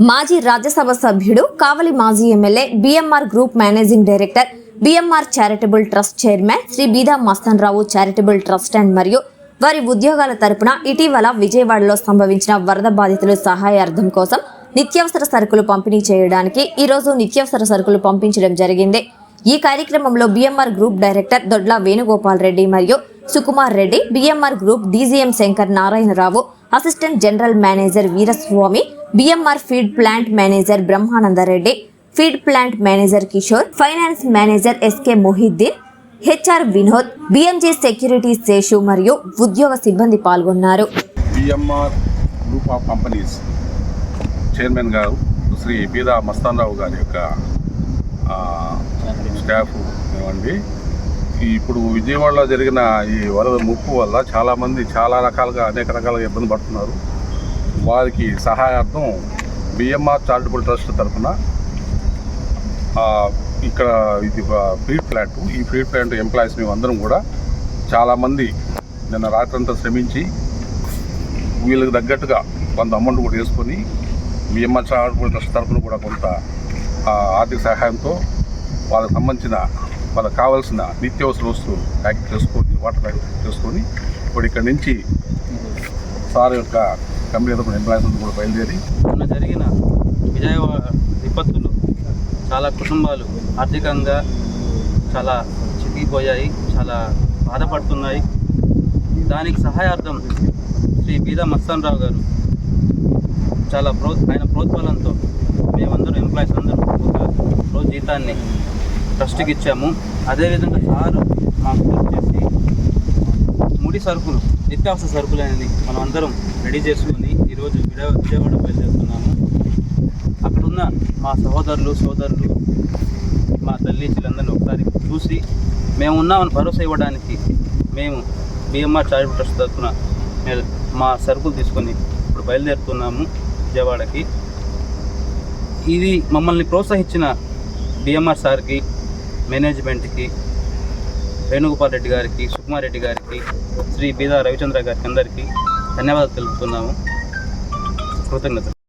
మాజీ రాజ్యసభ సభ్యుడు కావలి మాజీ MLA BMR group managing director BMR charitable trust chairman Shri Beeda Mastan Rao charitable trust and మరియు వారి ఉద్యోగాల తరపున ఇటీవల విజయవాడలో సంభవించిన వరద బాధితులు సహాయార్థం కోసం నిత్యావసర సరుకులు పంపిణీ చేయడానికి ఈరోజు నిత్యావసర సరుకులు పంపించడం జరిగింది. ఈ కార్యక్రమంలో BMR group director Dodla Venugopal Reddy మరియు Sukumar Reddy BMR group DGM Shankar Narayana Rao assistant general manager Veeraswamy BMR feed plant manager Brahmananda Reddy feed plant manager Kishore finance manager SK Mohiddin HR Vinod BMJ security Seshu మరియు ఉద్యోగ సిబ్బంది పాల్గొన్నారు. BMR group of companies chairman గారు శ్రీ బీదా మస్తాన్రావు గారి యొక్క staff ఏమండి ఇప్పుడు విజయవాడలో జరిగిన ఈ వరద ముప్పు వల్ల చాలామంది చాలా రకాలుగా అనేక రకాలుగా ఇబ్బంది పడుతున్నారు. వారికి సహాయార్థం బిఎంఆర్ చారిటబుల్ ట్రస్ట్ తరఫున ఇక్కడ ఇది ఫీడ్ ప్లాంట్ ఈ ఫీడ్ ప్లాంట్ ఎంప్లాయీస్ మేమందరం అందరం కూడా చాలామంది నిన్న రాత్రంతా శ్రమించి వీళ్ళకి తగ్గట్టుగా కొంత అమౌంట్ కూడా వేసుకొని బిఎంఆర్ చారిటబుల్ ట్రస్ట్ తరఫున కూడా కొంత ఆర్థిక సహాయంతో వాళ్ళకి సంబంధించిన వాళ్ళకి కావాల్సిన నిత్యావసర వస్తువులు ప్యాకెట్ చేసుకొని వాటర్ ప్యాకెట్ చేసుకొని ఇప్పుడు ఇక్కడ నుంచి సార్ యొక్క కంపెనీ తరపున ఎంప్లాయీస్ కూడా బయలుదేరి మొన్న జరిగిన విజయవాడ విపత్తులు చాలా కుటుంబాలు ఆర్థికంగా చాలా చిక్కిపోయాయి చాలా బాధపడుతున్నాయి. దానికి సహాయార్థం శ్రీ బీదా మస్తాన్ రావు గారు చాలా ప్రో ఆయన ప్రోత్సాహంతో మేమందరం ఎంప్లాయీస్ అందరూ ఒక రోజు జీతాన్ని ట్రస్ట్కి ఇచ్చాము. అదేవిధంగా సారు మాకు వచ్చేసి ముడి సరుకులు నిత్యావసర సరుకులు అనేది మనం అందరం రెడీ చేసుకుని ఈరోజు విజయ విజయవాడ బయలుదేరుతున్నాము. అక్కడున్న మా సహోదరులు సోదరులు మా తల్లి చెల్లందరినీ ఒకసారి చూసి మేము ఉన్నామని భరోసా ఇవ్వడానికి మేము బిఎంఆర్ చారిటబుల్ ట్రస్ట్ తరఫున మేము మా సరుకులు తీసుకొని ఇప్పుడు బయలుదేరుతున్నాము విజయవాడకి. ఇది మమ్మల్ని ప్రోత్సహించిన బిఎంఆర్ సార్కి మేనేజ్మెంట్కి వేణుగోపాల్ రెడ్డి గారికి సుకుమార్ రెడ్డి గారికి శ్రీ బీదా రవిచంద్ర గారికి అందరికీ ధన్యవాదాలు తెలుపుతున్నాము. కృతజ్ఞతలు.